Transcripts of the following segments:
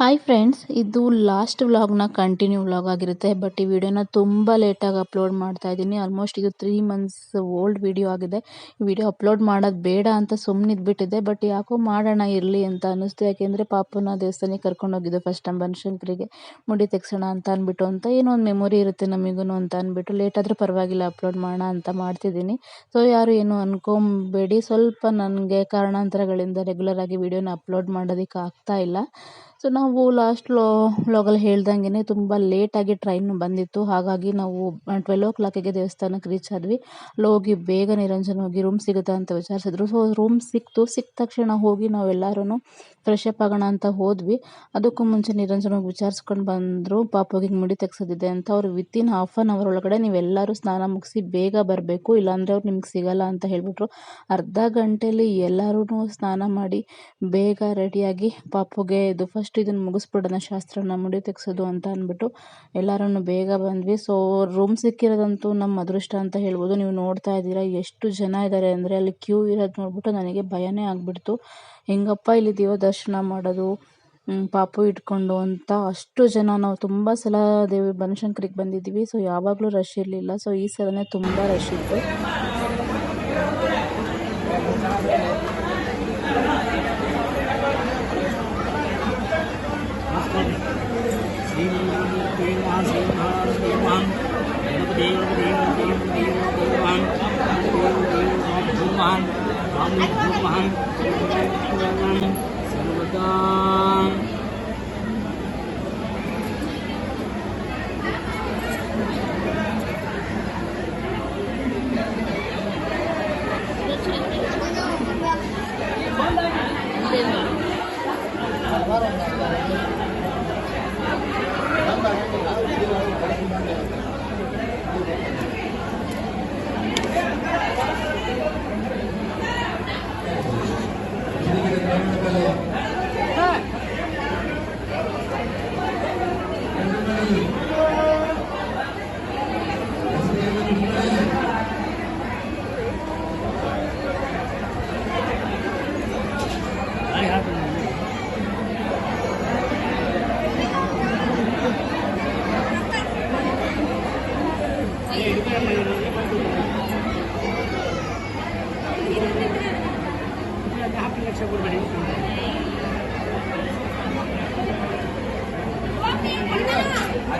Hi friends ಇದು last ವ್ಲಾಗ್ನ continue vlog ಆಗಿರುತ್ತೆ ಬಟ್ ಈ ವಿಡಿಯೋನ ತುಂಬ ಲೇಟಾಗಿ ಅಪ್ಲೋಡ್ ಮಾಡ್ತಾ ಇದ್ದೀನಿ. ಆಲ್ಮೋಸ್ಟ್ ಇದು ತ್ರೀ ಮಂತ್ಸ್ ಓಲ್ಡ್ ವಿಡಿಯೋ ಆಗಿದೆ. ಈ ವಿಡಿಯೋ ಅಪ್ಲೋಡ್ ಮಾಡೋದು ಬೇಡ ಅಂತ ಸುಮ್ಮನೆ ಇದ್ಬಿಟ್ಟಿದ್ದೆ ಬಟ್ ಯಾಕೋ ಮಾಡೋಣ ಇರಲಿ ಅಂತ ಅನ್ನಿಸ್ತು. ಯಾಕೆಂದರೆ ಪಾಪನ ದೇವಸ್ಥಾನಕ್ಕೆ ಕರ್ಕೊಂಡು ಹೋಗಿದ್ದೆ ಫಸ್ಟ್ ಟೈಮ್ ಬನಶಂಕರಿಗೆ ಮುಡಿ ತೆಗ್ಸೋಣ ಅಂತ ಅಂದ್ಬಿಟ್ಟು ಅಂತ ಏನೋ ಒಂದು ಮೆಮೊರಿ ಇರುತ್ತೆ ನಮಗೂ ಅಂತ ಅಂದ್ಬಿಟ್ಟು ಲೇಟಾದರೂ ಪರವಾಗಿಲ್ಲ ಅಪ್ಲೋಡ್ ಮಾಡೋಣ ಅಂತ ಮಾಡ್ತಿದ್ದೀನಿ. ಸೊ ಯಾರು ಏನು ಅನ್ಕೊಂಬೇಡಿ. ಸ್ವಲ್ಪ ನನಗೆ ಕಾರಣಾಂತರಗಳಿಂದ ರೆಗ್ಯುಲರ್ ಆಗಿ ವಿಡಿಯೋನ ಅಪ್ಲೋಡ್ ಮಾಡೋದಕ್ಕೆ ಆಗ್ತಾ ಇಲ್ಲ. ಸೊ ನಾವು ಲಾಸ್ಟ್ ಲೋ ಲೋಗಲ್ಲಿ ಹೇಳ್ದಂಗೆ ತುಂಬ ಲೇಟಾಗಿ ಟ್ರೈನ್ ಬಂದಿತ್ತು. ಹಾಗಾಗಿ ನಾವು ಟ್ವೆಲ್ ಓ ಕ್ಲಾಕಿಗೆ ದೇವಸ್ಥಾನಕ್ಕೆ ರೀಚ್ ಆದ್ವಿ. ಹೋಗಿ ಬೇಗ ನಿರಂಜನ ಹೋಗಿ ರೂಮ್ ಸಿಗುತ್ತಾ ಅಂತ ವಿಚಾರಿಸಿದ್ರು. ಸೊ ರೂಮ್ ಸಿಕ್ತು. ಸಿಕ್ಕ ತಕ್ಷಣ ಹೋಗಿ ನಾವೆಲ್ಲರೂ ಫ್ರೆಶ್ ಅಪ್ ಆಗೋಣ ಅಂತ ಹೋದ್ವಿ. ಅದಕ್ಕೂ ಮುಂಚೆ ನಿರಂಜನ ಹೋಗಿ ವಿಚಾರಿಸ್ಕೊಂಡು ಬಂದರು. ಹೋಗಿ ಮುಡಿ ತೆಗ್ಸೋದಿದೆ ಅಂತ ಅವ್ರು ವಿತಿನ್ ಹಾಫ್ ಆನ್ ಅವರ್ ಒಳಗಡೆ ನೀವೆಲ್ಲರೂ ಸ್ನಾನ ಮುಗಿಸಿ ಬೇಗ ಬರಬೇಕು. ಇಲ್ಲಾಂದರೆ ಅವ್ರು ನಿಮ್ಗೆ ಸಿಗಲ್ಲ ಅಂತ ಹೇಳಿಬಿಟ್ರು. ಅರ್ಧ ಗಂಟೆಯಲ್ಲಿ ಎಲ್ಲರೂ ಸ್ನಾನ ಮಾಡಿ ಬೇಗ ರೆಡಿಯಾಗಿ ಪಾಪುಗೆ ಇದು ಫಸ್ಟ್ ಇದನ್ನು ಮುಗಿಸ್ಬಿಡೋಣ, ಶಾಸ್ತ್ರನ ಮುಡಿ ತೆಗ್ಸೋದು ಅಂತ ಅಂದ್ಬಿಟ್ಟು ಎಲ್ಲರೂ ಬೇಗ ಬಂದ್ವಿ. ಸೊ ರೂಮ್ ಸಿಕ್ಕಿರೋದಂತೂ ನಮ್ಮ ಅದೃಷ್ಟ ಅಂತ ಹೇಳ್ಬೋದು. ನೀವು ನೋಡ್ತಾ ಇದ್ದೀರಾ ಎಷ್ಟು ಜನ ಇದ್ದಾರೆ ಅಂದರೆ ಅಲ್ಲಿ ಕ್ಯೂ ಇರೋದು ನೋಡ್ಬಿಟ್ಟು ನನಗೆ ಭಯನೇ ಆಗಿಬಿಡ್ತು. ಹೆಂಗಪ್ಪ ಇಲ್ಲಿ ದೇವ ದರ್ಶನ ಮಾಡೋದು ಪಾಪು ಇಟ್ಕೊಂಡು ಅಂತ ಅಷ್ಟು ಜನ ನಾವು ತುಂಬ ಸಲ ದೇವಿ ಬನಶಂಕರಿಗೆ ಬಂದಿದ್ದೀವಿ. ಸೊ ಯಾವಾಗಲೂ ರಶ್ ಇರಲಿಲ್ಲ. ಸೊ ಈ ಸಲನೇ ತುಂಬ ರಶ್ ಇತ್ತು. सर्वदा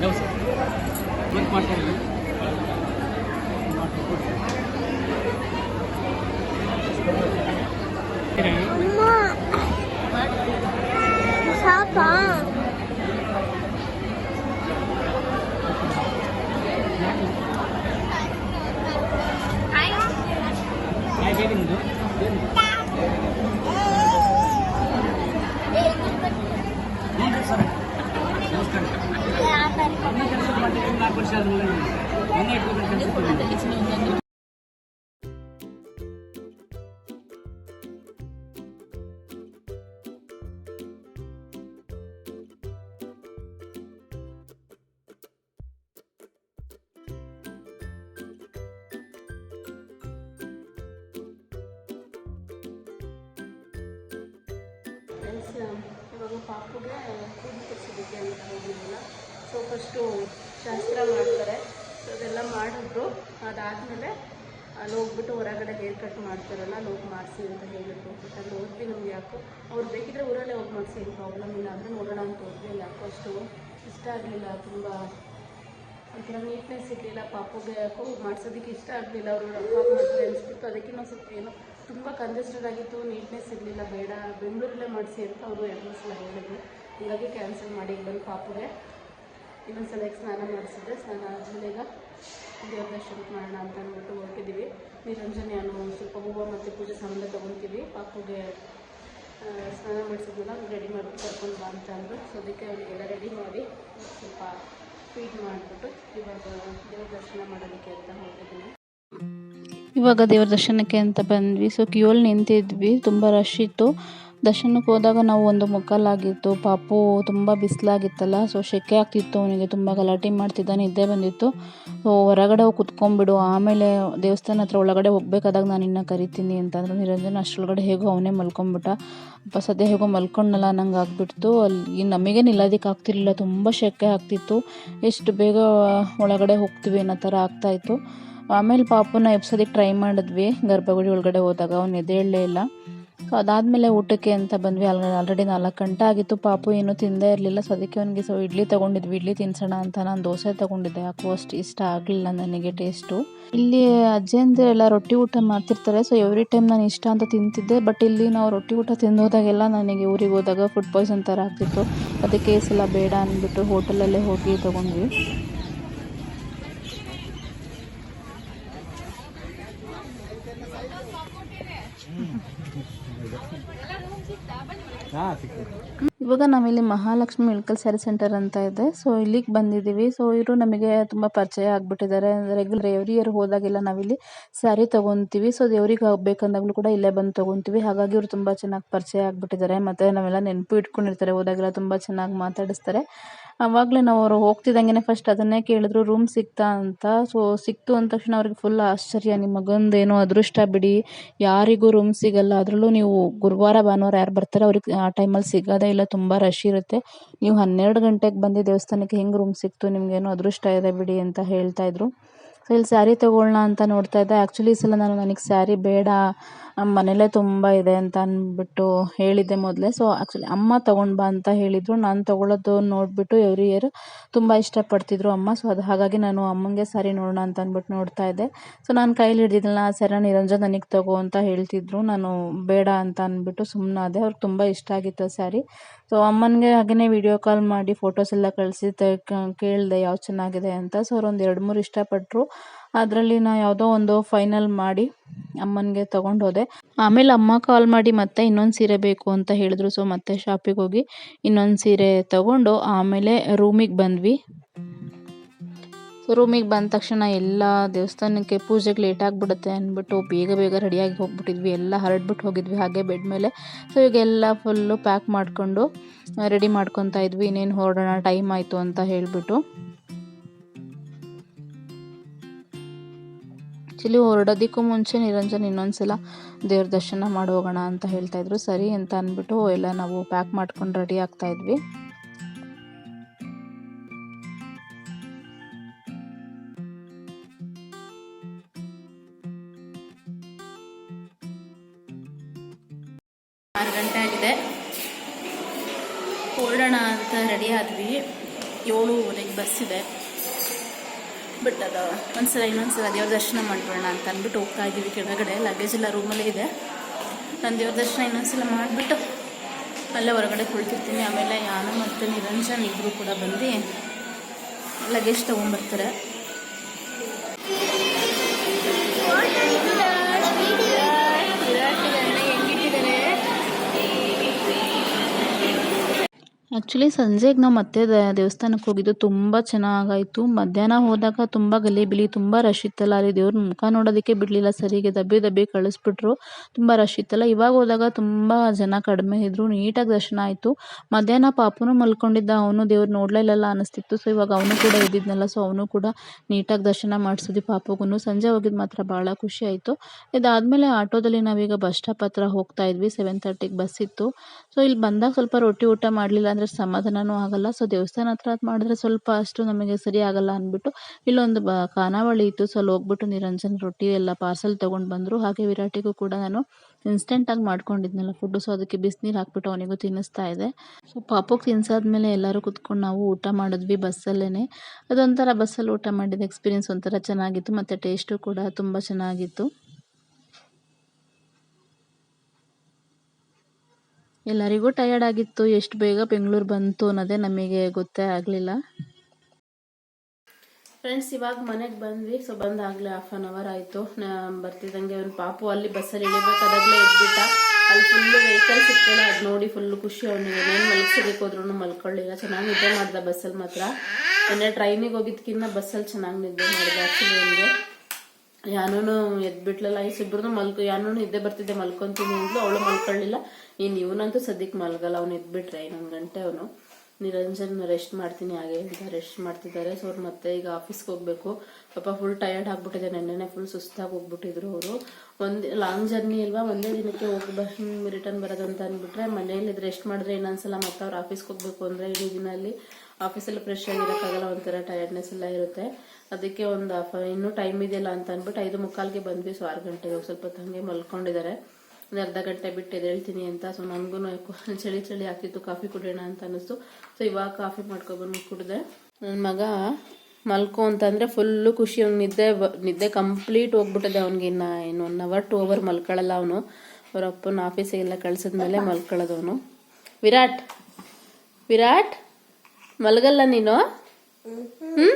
ದವಸ ವರ್ಕ್ ಮಾಡ್ತಾ ಇದ್ದೀವಿ ಸಾಕಾ ಫ್ರೆಂಡ್ಸ್ ಇವಾಗ ಪಾಪುಗೆ ಕೂದಲು ಕಟ್ಸೋದಕ್ಕೆ ಅಂತ ಹೋಗಿದ್ದಿಲ್ಲ ಸೊ ಫಸ್ಟು ಶಾಸ್ತ್ರ ಮಾಡ್ತಾರೆ. ಸೊ ಅದೆಲ್ಲ ಮಾಡಿದ್ರು. ಅದಾದಮೇಲೆ ಅಲ್ಲಿ ಹೋಗ್ಬಿಟ್ಟು ಹೊರಗಡೆ ಹೇರ್ ಕಟ್ ಮಾಡ್ತಾರಲ್ಲ ಅಲ್ಲಿ ಹೋಗಿ ಮಾಡಿಸಿ ಅಂತ ಹೇಳಿದ್ರು. ಬಟ್ ಅಲ್ಲಿ ಹೋದ್ವಿ ನಮ್ಗೆ ಯಾಕೋ, ಅವ್ರು ಬೇಕಿದ್ರೆ ಊರಲ್ಲೇ ಹೋಗಿ ಮಾಡಿಸಿ, ಏನು ಪ್ರಾಬ್ಲಮ್ ಇಲ್ಲ. ಅಂದರೆ ನೋಡೋಣ ಅಂತ ಹೋದ್ವಿ. ಯಾಕೋ ಅಷ್ಟು ಇಷ್ಟ ಆಗಲಿಲ್ಲ, ತುಂಬ ಒಂಥರ ನೀಟ್ನೆಸ್ ಇರಲಿಲ್ಲ. ಪಾಪುಗೆ ಯಾಕೋ ಮಾಡ್ಸೋದಕ್ಕೆ ಇಷ್ಟ ಆಗಲಿಲ್ಲ. ಅವರು ರಫ್ ಮಾಡಿದ್ರೆ ಅನಿಸ್ಬಿಟ್ಟು ಅದಕ್ಕೆ ಸ್ವಲ್ಪ ಏನೋ ತುಂಬ ಕಂಜೆಸ್ಟೆಡ್ ಆಗಿತ್ತು ನೀಟ್ನೆಸ್ ಇರಲಿಲ್ಲ, ಬೇಡ, ಬೆಂಗಳೂರಲ್ಲೇ ಮಾಡಿಸಿ ಅಂತ ಅವರು ಎರಡು ಸಲ ಹೇಳಿದ್ರು. ಹೀಗಾಗಿ ಕ್ಯಾನ್ಸಲ್ ಮಾಡಿ ಬಂದು ಪಾಪುಗೆ. ಇನ್ನೊಂದು ಸಲ ಸ್ನಾನ ಮಾಡಿಸಿದ್ರೆ ಸ್ನಾನ ಆದಮೇಲೆ ಈಗ ದೇವ್ರ ದರ್ಶನಕ್ಕೆ ಮಾಡೋಣ ಅಂತ ಅಂದ್ಬಿಟ್ಟು ಹೋಗಿದ್ದೀವಿ ನಿರಂಜನೆ ಅನ್ನೋ ಸ್ವಲ್ಪ ಹೂವು ಮತ್ತು ಪೂಜೆ ಸಾಮಾನು ತೊಗೊತೀವಿ ಪಾಪುಗೆ ಸ್ನಾನ ಮಾಡಿಸಿದ್ನಲ್ಲ ರೆಡಿ ಮಾಡಿಬಿಟ್ಟು ಕರ್ಕೊಂಡು ಬಾ ಅಂತ ಅಂದರು. ಸೊ ಅದಕ್ಕೆ ಅವನಿಗೆಲ್ಲ ರೆಡಿ ಮಾಡಿ ಸ್ವಲ್ಪ ಫೀಡ್ ಮಾಡಿಬಿಟ್ಟು, ಇವಾಗ ದೇವ್ರ ದರ್ಶನ ಮಾಡೋದಕ್ಕೆ ಅಂತ ಹೋಗಿದ್ದೀನಿ ಇವಾಗ ದೇವ್ರ ದರ್ಶನಕ್ಕೆ ಅಂತ ಬಂದ್ವಿ. ಸೊ ಕ್ಯೂಲ್ ನಿಂತಿದ್ವಿ. ತುಂಬ ರಶ್ ಇತ್ತು. ದರ್ಶನಕ್ಕೆ ಹೋದಾಗ ನಾವು ಒಂದು ಮುಕ್ಕಾಲಾಗಿತ್ತು ಪಾಪು ತುಂಬ ಬಿಸಿಲಾಗಿತ್ತಲ್ಲ. ಸೊ ಸೆಕೆ ಆಗ್ತಿತ್ತು ಅವನಿಗೆ. ತುಂಬ ಗಲಾಟೆ ಮಾಡ್ತಿದ್ದ, ನಿದ್ದೆ ಬಂದಿತ್ತು. ಸೊ ಹೊರಗಡೆ ಹೋಗಿ ಕುತ್ಕೊಂಡ್ಬಿಡು. ಆಮೇಲೆ ದೇವಸ್ಥಾನ ಹತ್ರ ಒಳಗಡೆ ಹೋಗ್ಬೇಕಾದಾಗ ನಾನು ಇನ್ನು ಕರಿತೀನಿ ಅಂತಂದ್ರು. ನಿರಂಜನ ಅಷ್ಟರೊಳಗಡೆ ಹೇಗೋ ಅವನೇ ಮಲ್ಕೊಂಡ್ಬಿಟ್ಟ ಅಪ್ಪ, ಸದ್ಯ ಹೇಗೋ ಮಲ್ಕೊಂಡಲ್ಲ ನಂಗೆ ಆಗ್ಬಿಡ್ತು. ಅಲ್ಲಿ ನಮಗೆ ನಿಲ್ಲೋದಕ್ಕೆ ಆಗ್ತಿರ್ಲಿಲ್ಲ. ತುಂಬ ಸೆಕೆ ಆಗ್ತಿತ್ತು. ಎಷ್ಟು ಬೇಗ ಒಳಗಡೆ ಹೋಗ್ತೀವಿ ಅನ್ನೋ ಥರ ಆಗ್ತಾಯಿತ್ತು ಆಮೇಲೆ ಪಾಪುನ ಎಬ್ಸೋದಕ್ಕೆ ಟ್ರೈ ಮಾಡಿದ್ವಿ, ಗರ್ಭಗುಡಿ ಒಳಗಡೆ ಹೋದಾಗ, ಅವ್ನು ಎದ್ದೇಳಲೇ ಇಲ್ಲ. ಸೊ ಅದಾದಮೇಲೆ ಊಟಕ್ಕೆ ಅಂತ ಬಂದ್ವಿ. ಅಲ್ಲಿ ಆಲ್ರೆಡಿ ನಾಲ್ಕು ಗಂಟೆ ಆಗಿತ್ತು. ಪಾಪು ಏನೂ ತಿಂದೇ ಇರಲಿಲ್ಲ. ಸೊ ಅದಕ್ಕೆ ಅವನಿಗೆ ಸೊ ಇಡ್ಲಿ ತೊಗೊಂಡಿದ್ವಿ. ಇಡ್ಲಿ ತಿನ್ಸೋಣ ಅಂತ ನಾನು ದೋಸೆ ತೊಗೊಂಡಿದ್ದೆ. ಯಾಕೋ ಅಷ್ಟು ಇಷ್ಟ ಆಗಲಿಲ್ಲ ನನಗೆ ಟೇಸ್ಟು ಇಲ್ಲಿ ಅಜ್ಜಿಯಂದಿರೆಲ್ಲ ರೊಟ್ಟಿ ಊಟ ಮಾಡ್ತಿರ್ತಾರೆ. ಸೊ ಎವ್ರಿ ಟೈಮ್ ನಾನು ಇಷ್ಟ ಅಂತ ತಿಂತಿದ್ದೆ. ಬಟ್ ಇಲ್ಲಿ ನಾವು ರೊಟ್ಟಿ ಊಟ ತಿಂದು ಹೋದಾಗೆಲ್ಲ ನನಗೆ ಊರಿಗೆ ಹೋದಾಗ ಫುಡ್ ಪಾಯ್ಸನ್ ಥರ ಆಗ್ತಿತ್ತು. ಅದಕ್ಕೆ ಈ ಸಲ ಬೇಡ ಅಂದ್ಬಿಟ್ಟು ಹೋಟೆಲಲ್ಲೇ ಹೋಗಿ ತೊಗೊಂಡ್ವಿ. ಇವಾಗ ನಾವಿಲ್ಲಿ ಮಹಾಲಕ್ಷ್ಮಿ ಮೆಡಿಕಲ್ ಸ್ಯಾರಿ ಸೆಂಟರ್ ಅಂತ ಇದೆ. ಸೊ ಇಲ್ಲಿಗೆ ಬಂದಿದ್ದೀವಿ. ಸೊ ಇವರು ನಮಗೆ ತುಂಬ ಪರಿಚಯ ಆಗಿಬಿಟ್ಟಿದ್ದಾರೆ. ರೆಗ್ಯುಲರ್ ಎವ್ರಿ ಇಯರ್ ಹೋದಾಗೆಲ್ಲ ನಾವಿಲ್ಲಿ ಸ್ಯಾರಿ ತೊಗೊತೀವಿ. ಸೊ ದೇವ್ರಿಗೆ ಹೋಗ್ಬೇಕಂದಾಗಲೂ ಕೂಡ ಇಲ್ಲೇ ಬಂದು ತೊಗೊತೀವಿ. ಹಾಗಾಗಿ ಇವರು ತುಂಬ ಚೆನ್ನಾಗಿ ಪರಿಚಯ ಆಗಿಬಿಟ್ಟಿದ್ದಾರೆ. ಮತ್ತು ನಾವೆಲ್ಲ ನೆನಪು ಇಟ್ಕೊಂಡಿರ್ತಾರೆ. ಹೋದಾಗೆಲ್ಲ ತುಂಬ ಚೆನ್ನಾಗಿ ಮಾತಾಡಿಸ್ತಾರೆ. ಆವಾಗಲೇ ನಾವು ಅವರು ಹೋಗ್ತಿದ್ದಂಗೆ ಫಸ್ಟ್ ಅದನ್ನೇ ಕೇಳಿದ್ರು ರೂಮ್ ಸಿಗ್ತಾ ಅಂತ. ಸೊ ಸಿಕ್ತು ಅಂದ ತಕ್ಷಣ ಅವ್ರಿಗೆ ಫುಲ್ ಆಶ್ಚರ್ಯ. ನಿಮ್ಮ ಮಗಂದೇನೋ ಅದೃಷ್ಟ ಬಿಡಿ. ಯಾರಿಗೂ ರೂಮ್ ಸಿಗಲ್ಲ. ಅದರಲ್ಲೂ ನೀವು ಗುರುವಾರ, ಭಾನುವಾರ ಯಾರು ಬರ್ತಾರೆ ಅವ್ರಿಗೆ ಆ ಟೈಮಲ್ಲಿ ಸಿಗೋದೇ ಇಲ್ಲ. ತುಂಬ ರಶ್ ಇರುತ್ತೆ. ನೀವು ಹನ್ನೆರಡು ಗಂಟೆಗೆ ಬಂದು ದೇವಸ್ಥಾನಕ್ಕೆ ಹೆಂಗೆ ರೂಮ್ ಸಿಕ್ತು? ನಿಮಗೇನೋ ಅದೃಷ್ಟ ಇದೆ ಬಿಡಿ ಅಂತ ಹೇಳ್ತಾ ಇದ್ರು. ಸೊ ಇಲ್ಲಿ ಸ್ಯಾರಿ ತೊಗೊಳ್ಳೋಣ ಅಂತ ನೋಡ್ತಾ ಇದ್ದೆ. ಆ್ಯಕ್ಚುಲಿ ಈ ಸಲ ನಾನು ನನಗೆ ಸ್ಯಾರಿ ಬೇಡ. ನಮ್ಮ ಮನೆಯಲ್ಲೇ ತುಂಬ ಇದೆ ಅಂತ ಅಂದ್ಬಿಟ್ಟು ಹೇಳಿದ್ದೆ ಮೊದಲೇ. ಸೊ ಆ್ಯಕ್ಚುಲಿ ಅಮ್ಮ ತೊಗೊಂಡು ಬಾ ಅಂತ ಹೇಳಿದರು. ನಾನು ತೊಗೊಳ್ಳೋದು ನೋಡಿಬಿಟ್ಟು ಎವ್ರಿ ಇಯರ್ ತುಂಬ ಇಷ್ಟಪಡ್ತಿದ್ರು ಅಮ್ಮ. ಸೊ ಅದು ಹಾಗಾಗಿ ನಾನು ಅಮ್ಮಂಗೆ ಸ್ಯಾರಿ ನೋಡೋಣ ಅಂತ ಅಂದ್ಬಿಟ್ಟು ನೋಡ್ತಾ ಇದ್ದೆ. ಸೊ ನಾನು ಕೈಲಿ ಹಿಡ್ದಿದ್ದಿಲ್ಲ ಆ ಸ್ಯಾರಿ ನಿರಂಜನ್ ನನಗೆ ತಗೋ ಅಂತ ಹೇಳ್ತಿದ್ರು. ನಾನು ಬೇಡ ಅಂತ ಅಂದ್ಬಿಟ್ಟು ಸುಮ್ಮನಾದೆ ಅವ್ರಿಗೆ ತುಂಬ ಇಷ್ಟ ಆಗಿತ್ತು ಸ್ಯಾರಿ. ಸೊ ಅಮ್ಮನಿಗೆ ಹಾಗೆಯೇ ವಿಡಿಯೋ ಕಾಲ್ ಮಾಡಿ ಫೋಟೋಸ್ ಎಲ್ಲ ಕಳಿಸಿ ಕೇಳಿದೆ ಯಾವ್ದು ಚೆನ್ನಾಗಿದೆ ಅಂತ. ಸೊ ಅವ್ರು ಒಂದು ಎರಡು ಮೂರು ಇಷ್ಟಪಟ್ಟರು ಅದರಲ್ಲಿ ನಾ ಯಾವುದೋ ಒಂದು ಫೈನಲ್ ಮಾಡಿ ಅಮ್ಮನಿಗೆ ತೊಗೊಂಡು ಹೋದೆ ಆಮೇಲೆ ಅಮ್ಮ ಕಾಲ್ ಮಾಡಿ ಮತ್ತೆ ಇನ್ನೊಂದು ಸೀರೆ ಬೇಕು ಅಂತ ಹೇಳಿದ್ರು. ಸೊ ಮತ್ತೆ ಶಾಪಿಗೆ ಹೋಗಿ ಇನ್ನೊಂದು ಸೀರೆ ತೊಗೊಂಡು ಆಮೇಲೆ ರೂಮಿಗೆ ಬಂದ್ವಿ. ರೂಮಿಗೆ ಬಂದ ತಕ್ಷಣ ಎಲ್ಲ ದೇವಸ್ಥಾನಕ್ಕೆ ಪೂಜೆಗೆ ಲೇಟ್ ಆಗಿಬಿಡುತ್ತೆ ಅಂದ್ಬಿಟ್ಟು ಬೇಗ ಬೇಗ ರೆಡಿಯಾಗಿ ಹೋಗ್ಬಿಟ್ಟಿದ್ವಿ. ಎಲ್ಲ ಹರಡ್ಬಿಟ್ಟು ಹೋಗಿದ್ವಿ. ಹಾಗೆ ಬೆಡ್ ಮೇಲೆ. ಸೊ ಈಗ ಎಲ್ಲ ಫುಲ್ಲು ಪ್ಯಾಕ್ ಮಾಡಿಕೊಂಡು ರೆಡಿ ಮಾಡ್ಕೊತಾ ಇದ್ವಿ. ಇನ್ನೇನು ಹೊರಡೋಣ ಟೈಮ್ ಆಯಿತು ಅಂತ ಹೇಳಿಬಿಟ್ಟು. ಆ್ಯಕ್ಚುಲಿ ಹೊರಡೋದಕ್ಕೂ ಮುಂಚೆ ನಿರಂಜನ್ ಇನ್ನೊಂದು ಸಲ ದೇವ್ರ ದರ್ಶನ ಮಾಡಿ ಹೋಗೋಣ ಅಂತ ಹೇಳ್ತಾ ಇದ್ರು. ಸರಿ ಅಂತ ಅಂದ್ಬಿಟ್ಟು ಎಲ್ಲ ನಾವು ಪ್ಯಾಕ್ ಮಾಡ್ಕೊಂಡು ರೆಡಿ ಆಗ್ತಾ ಇದ್ವಿ. ಆರು ಗಂಟೆ ಆಗಿದೆ. ಹೊರಡೋಣ ಅಂತ ರೆಡಿ ಆದ್ವಿ. ಏಳುವರೆಗೆ ಬಸ್ ಇದೆ. ಬಟ್ ಅದು ಒಂದ್ಸಲ ಇನ್ನೊಂದ್ಸಲ ದೇವ್ರ ದರ್ಶನ ಮಾಡ್ಬಿಡೋಣ ಅಂತ ಅಂದ್ಬಿಟ್ಟು ಹೋಗ್ತಾ ಇದ್ದೀವಿ ಕೆಳಗಡೆ. ಲಗೇಜ್ ಎಲ್ಲ ರೂಮಲ್ಲೇ ಇದೆ. ನಾನು ದೇವ್ರ ದರ್ಶನ ಇನ್ನೊಂದ್ಸಲ ಮಾಡಿಬಿಟ್ಟು ಅಲ್ಲೇ ಹೊರಗಡೆ ಕುಳಿತಿರ್ತೀನಿ. ಆಮೇಲೆ ಯಾನ ಮತ್ತು ನಿರಂಜನ್ ಇಬ್ಬರು ಕೂಡ ಬಂದು ಲಗೇಜ್ ತೊಗೊಂಬರ್ತಾರೆ ಆ್ಯಕ್ಚುಲಿ ಸಂಜೆಗೆ ನಾವು ಮತ್ತೆ ದೇವಸ್ಥಾನಕ್ಕೆ ಹೋಗಿದ್ದು ತುಂಬ ಚೆನ್ನಾಗಾಯಿತು. ಮಧ್ಯಾಹ್ನ ಹೋದಾಗ ತುಂಬ ಗಲಿಬಿಲಿ ತುಂಬ ರಶ್ ಇತ್ತಲ್ಲ ಅಲ್ಲಿ ದೇವ್ರ ಮುಖ ನೋಡೋದಕ್ಕೆ ಬಿಡಲಿಲ್ಲ. ಸರಿಗೆ ದಬ್ಬಿ ದಬ್ಬಿ ಕಳಿಸ್ಬಿಟ್ರು. ತುಂಬ ರಶ್ ಇತ್ತಲ್ಲ. ಇವಾಗ ಹೋದಾಗ ತುಂಬ ಜನ ಕಡಿಮೆ ಇದ್ದರು ನೀಟಾಗಿ ದರ್ಶನ ಆಯಿತು. ಮಧ್ಯಾಹ್ನ ಪಾಪನು ಮಲ್ಕೊಂಡಿದ್ದ. ಅವನು ದೇವ್ರು ನೋಡಲೇ ಅನಿಸ್ತಿತ್ತು. ಅನ್ನಿಸ್ತಿತ್ತು ಸೊ ಇವಾಗ ಅವನು ಕೂಡ ಇದ್ದಿದ್ನಲ್ಲ. ಸೊ ಅವನು ಕೂಡ ನೀಟಾಗಿ ದರ್ಶನ ಮಾಡಿಸಿದ್ವಿ ಪಾಪಗೂ ಸಂಜೆ ಹೋಗಿದ್ದು ಮಾತ್ರ ಭಾಳ ಖುಷಿ ಆಯಿತು. ಇದಾದಮೇಲೆ ಆಟೋದಲ್ಲಿ ನಾವೀಗ ಬಸ್ ಸ್ಟಾಪ್ ಹತ್ರ ಹೋಗ್ತಾ ಇದ್ವಿ. ಸೆವೆನ್ ತರ್ಟಿಗೆ ಬಸ್ ಇತ್ತು. ಸೊ ಇಲ್ಲಿ ಬಂದಾಗ ಸ್ವಲ್ಪ ರೊಟ್ಟಿ ಊಟ ಮಾಡಲಿಲ್ಲ. ಅಂದರೆ ಸಮಾಧಾನವೂ ಆಗಲ್ಲ. ಸೊ ದೇವಸ್ಥಾನ ಹತ್ರ ಅದು ಮಾಡಿದ್ರೆ ಸ್ವಲ್ಪ ಅಷ್ಟು ನಮಗೆ ಸರಿ ಆಗಲ್ಲ ಅಂದ್ಬಿಟ್ಟು, ಇಲ್ಲೊಂದು ಬ, ಖಾನಾವಳಿ ಇತ್ತು. ಸೊ ಅಲ್ಲಿ ಹೋಗ್ಬಿಟ್ಟು ನಿರಂಜನ್ ರೊಟ್ಟಿ ಎಲ್ಲ ಪಾರ್ಸೆಲ್ ತೊಗೊಂಡು ಬಂದರು. ಹಾಗೆ ವಿರಾಟಿಗೂ ಕೂಡ ನಾನು ಇನ್ಸ್ಟೆಂಟಾಗಿ ಮಾಡ್ಕೊಂಡಿದ್ನಲ್ಲ ಫುಡ್ಡು ಸೊ ಅದಕ್ಕೆ ಬಿಸಿನೀರು ಹಾಕ್ಬಿಟ್ಟು ಅವನಿಗೂ ತಿನ್ನಿಸ್ತಾ ಇದೆ ಸೊ ಪಾಪುಗೆ ತಿನ್ಸಾದ್ಮೇಲೆ ಎಲ್ಲರೂ ಕುತ್ಕೊಂಡು ನಾವು ಊಟ ಮಾಡಿದ್ವಿ ಬಸ್ಸಲ್ಲೇ ಅದೊಂಥರ ಬಸ್ಸಲ್ಲಿ ಊಟ ಮಾಡಿದ ಎಕ್ಸ್ಪೀರಿಯನ್ಸ್ ಒಂಥರ ಚೆನ್ನಾಗಿತ್ತು. ಮತ್ತು ಟೇಸ್ಟು ಕೂಡ ತುಂಬ ಚೆನ್ನಾಗಿತ್ತು. ಎಲ್ಲರಿಗೂ ಟಯರ್ಡ್ ಆಗಿತ್ತು. ಎಷ್ಟು ಬೇಗ ಬೆಂಗಳೂರು ಬಂತು ಅನ್ನೋದೇ ನಮಗೆ ಗೊತ್ತೇ ಆಗಲಿಲ್ಲ. ಫ್ರೆಂಡ್ಸ್ ಇವಾಗ ಮನೆಗೆ ಬಂದ್ವಿ. ಸೊ ಬಂದಾಗಲೇ ಹಾಫ್ ಆನ್ ಅವರ್ ಆಯಿತು. ಬರ್ತಿದ್ದಂಗೆ ಅವ್ನು ಪಾಪು ಅಲ್ಲಿ ಬಸ್ಸಲ್ಲಿ ಇಳಿಬೇಕಾದಾಗಲೇ ಎದ್ಬಿಟ್ಟ. ಅಲ್ಲಿ ಫುಲ್ಲು ವೆಹಿಕಲ್ ಸಿಕ್ತಲ್ಲ ಅದು ನೋಡಿ ಫುಲ್ ಖುಷಿ ಅವನಿಗೆ. ಏನು ಮಲಗಿಸೋದಕ್ಕೆ ಹೋದ್ರೂ ಮಲ್ಕೊಳ್ಳಿಲ್ಲ ಚೆನ್ನಾಗಿ ನಿದ್ದೆ ಮಾಡ್ದೆ ಬಸ್ಸಲ್ಲಿ ಮಾತ್ರ. ಅಂದರೆ ಟ್ರೈನಿಗೆ ಹೋಗಿದ್ದಕ್ಕಿಂತ ಬಸ್ಸಲ್ಲಿ ಚೆನ್ನಾಗಿ ನಿದ್ದೆ ಮಾಡಿದೆ ಆ್ಯಕ್ಚುಲಿ ಅವನಿಗೆ ಯಾನೂನು ಎದ್ಬಿಟ್ಲಲ್ಲ ಈ ಇಬ್ಬರು ಮಲ್ಕೊ, ಯಾನೂನು ಇದ್ದೇ ಬರ್ತಿದ್ದೆ, ಮಲ್ಕೊಂತೀನಿ ಅಂದ್ಲು. ಅವಳು ಮಲ್ಕೊಳ್ಳಿಲ್ಲ ಇನ್ನು ಇವನಂತೂ ಸದ್ಯಕ್ಕೆ ಮಲ್ಗಲ್ಲ, ಅವ್ನು ಎದ್ಬಿಟ್ರೆ. ಇನ್ನೊಂದು ಗಂಟೆ ಅವನು. ನಿರಂಜನ್ ರೆಸ್ಟ್ ಮಾಡ್ತೀನಿ, ಹಾಗೆ ಅಂತ ರೆಸ್ಟ್ ಮಾಡ್ತಿದ್ದಾರೆ. ಸೊ ಅವ್ರು ಮತ್ತೆ ಈಗ ಆಫೀಸ್ಗೆ ಹೋಗ್ಬೇಕು. ಪಾಪ ಫುಲ್ ಟಯರ್ಡ್ ಆಗ್ಬಿಟ್ಟಿದೆ. ನೆನ್ನೆನೆ ಫುಲ್ ಸುಸ್ತಾಗಿ ಹೋಗ್ಬಿಟ್ಟಿದ್ರು ಅವರು. ಒಂದು ಲಾಂಗ್ ಜರ್ನಿ ಅಲ್ವಾ? ಒಂದೇ ದಿನಕ್ಕೆ ಹೋಗಿ ಬ ರಿಟರ್ನ್ ಬರೋದಂತ ಅಂದ್ಬಿಟ್ರೆ ಮನೇಲಿ ರೆಸ್ಟ್ ಮಾಡಿದ್ರೆ ಇನ್ನೊಂದ್ಸಲ ಮತ್ತೆ ಅವ್ರು ಆಫೀಸ್ಗೆ ಹೋಗ್ಬೇಕು ಅಂದರೆ ಇಡೀ ದಿನ ಅಲ್ಲಿ ಆಫೀಸಲ್ಲಿ ಫ್ರೆಶ್ ಆಗಿರೋಕ್ಕಾಗಲ್ಲ, ಒಂಥರ ಟಯರ್ಡ್ನೆಸ್ ಎಲ್ಲ ಇರುತ್ತೆ. ಅದಕ್ಕೆ ಒಂದು ಹಾಫ್ ಇನ್ನೂ ಟೈಮ್ ಇದೆಯಲ್ಲ ಅಂತ ಅಂದ್ಬಿಟ್ಟು ಐದು ಮುಕ್ಕಾಲ್ಗೆ ಬಂದ್ವಿ. ಸೊ ಆರು ಗಂಟೆಗೆ ಸ್ವಲ್ಪ ಹೊತ್ತು ಹಂಗೆ ಮಲ್ಕೊಂಡಿದ್ದಾರೆ. ಒಂದು ಅರ್ಧ ಗಂಟೆ ಬಿಟ್ಟು ಎದ್ದೇಳ್ತೀನಿ ಅಂತ. ಸೊ ನನಗೂ ಚಳಿ ಚಳಿ ಆಗ್ತಿತ್ತು. ಕಾಫಿ ಕುಡಿಯೋಣ ಅಂತ ಅನ್ನಿಸ್ತು. ಸೊ ಇವಾಗ ಕಾಫಿ ಮಾಡ್ಕೊಬಂದು ಕುಡಿದೆ. ನನ್ನ ಮಗ ಮಲ್ಕೊ ಅಂತಂದರೆ ಫುಲ್ಲು ಖುಷಿ. ಅವ್ನು ನಿದ್ದೆ ನಿದ್ದೆ ಕಂಪ್ಲೀಟ್ ಹೋಗ್ಬಿಟ್ಟಿದೆ. ಅವ್ನಿಗೆ ಇನ್ನು ಇನ್ನು ಒನ್ ಅವರ್ ಟು ಅವರ್ ಮಲ್ಕೊಳ್ಳಲ್ಲ ಅವನು. ಅವ್ರ ಅಪ್ಪನ ಆಫೀಸಿಗೆಲ್ಲ ಕಳ್ಸಿದ್ಮೇಲೆ ಮಲ್ಕೊಳ್ಳೋದು ಅವನು. ವಿರಾಟ್ ವಿರಾಟ್. ಮಲಗಲ್ಲ ನೀನು? ಹ್ಞೂ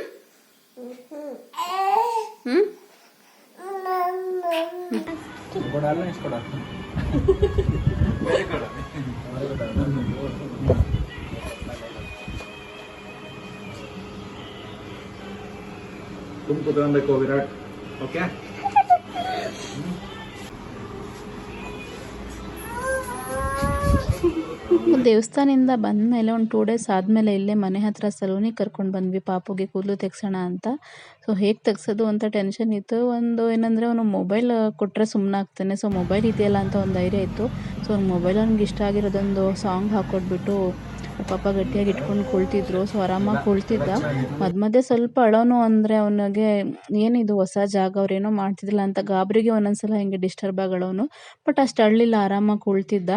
ಹ್ಞೂ ಕೊಡ ತುಂಬ ದೇವಸ್ಥಾನದಿಂದ ಬಂದ ಬಂದಮೇಲೆ ಒಂದು ಟೂ ಡೇಸ್ ಆದಮೇಲೆ ಇಲ್ಲೇ ಮನೆ ಹತ್ರ ಸಲೂನಿಗೆ ಕರ್ಕೊಂಡು ಬಂದ್ವಿ. ಪಾಪುಗೆ ಕೂದಲು ತೆಗ್ಸೋಣ ಅಂತ. ಸೊ ಹೇಗೆ ತೆಗ್ಸೋದು ಅಂತ ಟೆನ್ಷನ್ ಇತ್ತು. ಒಂದು ಏನಂದರೆ ಅವನು ಮೊಬೈಲ್ ಕೊಟ್ಟರೆ ಸುಮ್ಮನಾಗ್ತಾನೆ ಸೊ ಮೊಬೈಲ್ ಇದೆಯಲ್ಲ ಅಂತ ಒಂದು ಧೈರ್ಯ ಇತ್ತು. ಸೊ ಅವ್ನ ಮೊಬೈಲ್ ಅವ್ನಿಗೆ ಇಷ್ಟ ಆಗಿರೋದೊಂದು ಸಾಂಗ್ ಹಾಕ್ಕೊಟ್ಬಿಟ್ಟು ಪಾಪ ಗಟ್ಟಿಯಾಗಿ ಇಟ್ಕೊಂಡು ಕುಳ್ತಿದ್ರು. ಸೊ ಆರಾಮಾಗಿ ಕುಳ್ತಿದ್ದ. ಮಧ್ಯ ಮಧ್ಯೆ ಸ್ವಲ್ಪ ಅಳೋನು ಅಂದರೆ ಅವನಿಗೆ ಏನಿದು ಹೊಸ ಜಾಗ ಅವ್ರೇನೋ ಮಾಡ್ತಿದ್ದಿಲ್ಲ ಅಂತ ಗಾಬರಿಗೆ ಒಂದೊಂದ್ಸಲ ಹಿಂಗೆ ಡಿಸ್ಟರ್ಬ್ ಆಗಿ ಅಳೋನು ಬಟ್ ಅಷ್ಟು ಅಳ್ಳಿಲ್ಲ, ಆರಾಮಾಗಿ ಕುಳ್ತಿದ್ದ.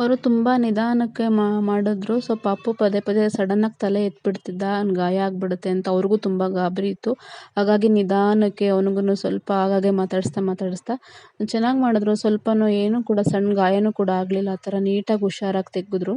ಅವರು ತುಂಬ ನಿಧಾನಕ್ಕೆ ಮಾಡಿದ್ರು. ಸೊ ಪಾಪು ಪದೇ ಪದೇ ಸಡನ್ನಾಗಿ ತಲೆ ಎತ್ಬಿಡ್ತಿದ್ದ ಅವ್ನಿಗೆ ಗಾಯ ಆಗಿಬಿಡುತ್ತೆ ಅಂತ ಅವ್ರಿಗೂ ತುಂಬ ಗಾಬರಿ ಇತ್ತು. ಹಾಗಾಗಿ ನಿಧಾನಕ್ಕೆ ಅವ್ನಿಗೂ ಸ್ವಲ್ಪ ಆಗಾಗೆ ಮಾತಾಡಿಸ್ತಾ ಮಾತಾಡಿಸ್ತಾ, ಚೆನ್ನಾಗಿ ಮಾಡಿದ್ರು. ಸ್ವಲ್ಪನೂ ಏನೂ ಕೂಡ, ಸಣ್ಣ ಗಾಯನೂ ಕೂಡ ಆಗಲಿಲ್ಲ. ಆ ಥರ ನೀಟಾಗಿ ಹುಷಾರಾಗಿ ತೆಗೆದ್ರು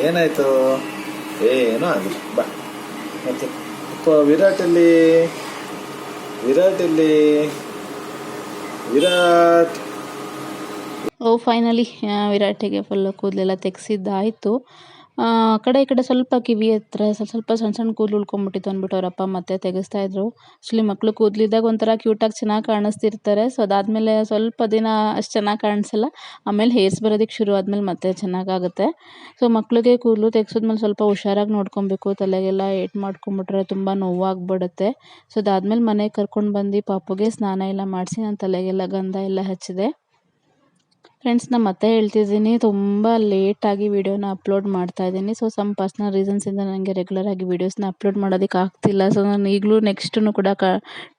ಏನಾಯ್ತು? ಏನೂ ಆಗಿಲ್ಲ ಬಾ. ಮತ್ತೆ, ಅಪ್ಪ, ವಿರಾಟ್ ಅಲ್ಲಿ ವಿರಾಟ್ ವಿರಾಟ್! ಓ ಫೈನಲಿ ವಿರಾಟಿಗೆ ಫುಲ್ಲು ಕೂದಲೆಲ್ಲ ತೆಗೆಸಿದ್ದಾಯಿತು. ಕಡೆ ಈ ಕಡೆ ಸ್ವಲ್ಪ ಕಿವಿ ಹತ್ರ ಸ್ವಲ್ಪ ಸ್ವಲ್ಪ ಸಣ್ಣ ಸಣ್ಣ ಕೂದಲು ಉಳ್ಕೊಂಬಿಟ್ಟಿತ್ತು ಅಂದ್ಬಿಟ್ಟು ಅವರಪ್ಪ ಮತ್ತೆ ತೆಗೆಸ್ತಾ ಇದ್ರು. ಆ್ಯಕ್ಚುಲಿ ಮಕ್ಕಳು ಕೂದಲಿದ್ದಾಗ ಒಂಥರ ಕ್ಯೂಟಾಗಿ ಚೆನ್ನಾಗಿ ಕಾಣಿಸ್ತಿರ್ತಾರೆ. ಸೊ ಅದಾದಮೇಲೆ ಸ್ವಲ್ಪ ದಿನ ಅಷ್ಟು ಚೆನ್ನಾಗಿ ಕಾಣಿಸಲ್ಲ. ಆಮೇಲೆ ಹೇರ್ಸ್ ಬರೋದಕ್ಕೆ ಶುರು ಆದಮೇಲೆ ಮತ್ತೆ ಚೆನ್ನಾಗಾಗುತ್ತೆ. ಸೊ ಮಕ್ಕಳಿಗೆ ಕೂದಲು ತೆಗೆಸಿದ್ಮೇಲೆ ಸ್ವಲ್ಪ ಹುಷಾರಾಗಿ ನೋಡ್ಕೊಬೇಕು. ತಲೆಗೆಲ್ಲ ಏಟ್ ಮಾಡ್ಕೊಂಬಿಟ್ರೆ ತುಂಬ ನೋವಾಗ್ಬಿಡುತ್ತೆ. ಸೊ ಅದಾದಮೇಲೆ ಮನೆಗೆ ಕರ್ಕೊಂಡು ಬಂದು ಪಾಪುಗೆ ಸ್ನಾನ ಎಲ್ಲ ಮಾಡಿಸಿ, ನಾನು ತಲೆಗೆಲ್ಲ ಗಂಧ ಎಲ್ಲ ಹಚ್ಚಿದೆ. ಫ್ರೆಂಡ್ಸ್ ನಾನು ಮತ್ತೆ ಹೇಳ್ತಿದ್ದೀನಿ, ತುಂಬ ಲೇಟಾಗಿ ವೀಡಿಯೋನ ಅಪ್ಲೋಡ್ ಮಾಡ್ತಾ ಇದ್ದೀನಿ. ಸೊ ಸಮ್ ಪರ್ಸ್ನಲ್ ರೀಸನ್ಸಿಂದ ನನಗೆ ರೆಗ್ಯುಲರಾಗಿ ವೀಡಿಯೋಸ್ನ ಅಪ್ಲೋಡ್ ಮಾಡೋದಕ್ಕೆ ಆಗ್ತಿಲ್ಲ. ಸೊ ನಾನು ಈಗಲೂ ನೆಕ್ಸ್ಟು ಕೂಡ ಕ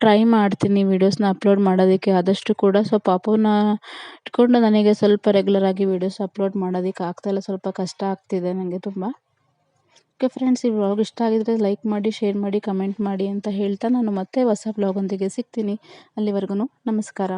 ಟ್ರೈ ಮಾಡ್ತೀನಿ ವೀಡಿಯೋಸ್ನ ಅಪ್ಲೋಡ್ ಮಾಡೋದಕ್ಕೆ. ಆದಷ್ಟು ಕೂಡ ಸೊ ಪಾಪುನ ಇಟ್ಕೊಂಡು ನನಗೆ ಸ್ವಲ್ಪ ರೆಗ್ಯುಲರಾಗಿ ವೀಡಿಯೋಸ್ ಅಪ್ಲೋಡ್ ಮಾಡೋದಕ್ಕೆ ಆಗ್ತಾಯಿಲ್ಲ ಸ್ವಲ್ಪ ಕಷ್ಟ ಆಗ್ತಿದೆ ನನಗೆ ತುಂಬ. ಓಕೆ ಫ್ರೆಂಡ್ಸ್ ಈ ವ್ಲಾಗ್ ಇಷ್ಟ ಆಗಿದ್ರೆ ಲೈಕ್ ಮಾಡಿ ಶೇರ್ ಮಾಡಿ ಕಮೆಂಟ್ ಮಾಡಿ ಅಂತ ಹೇಳ್ತಾ ನಾನು ಮತ್ತೆ ಹೊಸ ವ್ಲಾಗೊಂದಿಗೆ ಸಿಗ್ತೀನಿ. ಅಲ್ಲಿವರೆಗೂ ನಮಸ್ಕಾರ.